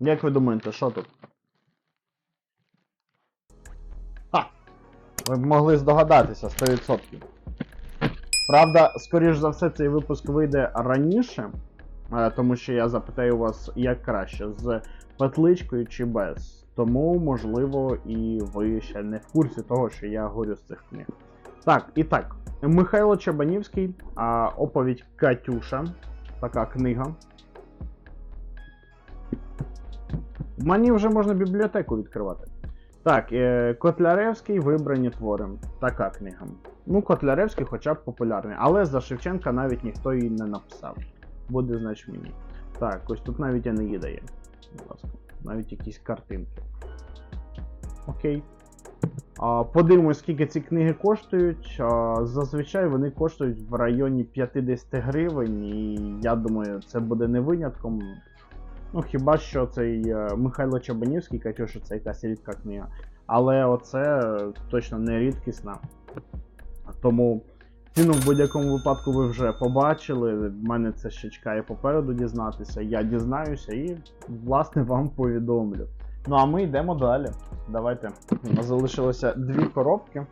Як ви думаєте, що тут? Ха! Ви б могли здогадатися 100%. Правда, скоріш за все, цей випуск вийде раніше, е, тому що я запитаю вас, як краще, з петличкою чи без. Тому, можливо, і ви ще не в курсі того, що я говорю з цих книг. Так, і так. Михайло Чабанівський, оповідь Катюша. Така книга. Мені вже можна бібліотеку відкривати. Так, е, Котляревський вибрані твори. Така книга. Ну, Котляревський хоча б популярний, але за Шевченка навіть ніхто її не написав. Буде, значить, мені. Так, ось тут навіть Енеїда є. Будь ласка. Навіть якісь картинки. Окей. А, подивимось, скільки ці книги коштують. А, зазвичай вони коштують в районі 50 гривень, і я думаю, це буде не винятком. Ну, хіба що цей е, Михайло Чабанівський, Катюша, це якась рідка книга. Але оце точно не рідкісна. Тому ціну в будь-якому випадку ви вже побачили. В мене це ще чекає попереду дізнатися. Я дізнаюся і, власне, вам повідомлю. Ну а ми йдемо далі. Давайте. Залишилося дві коробки.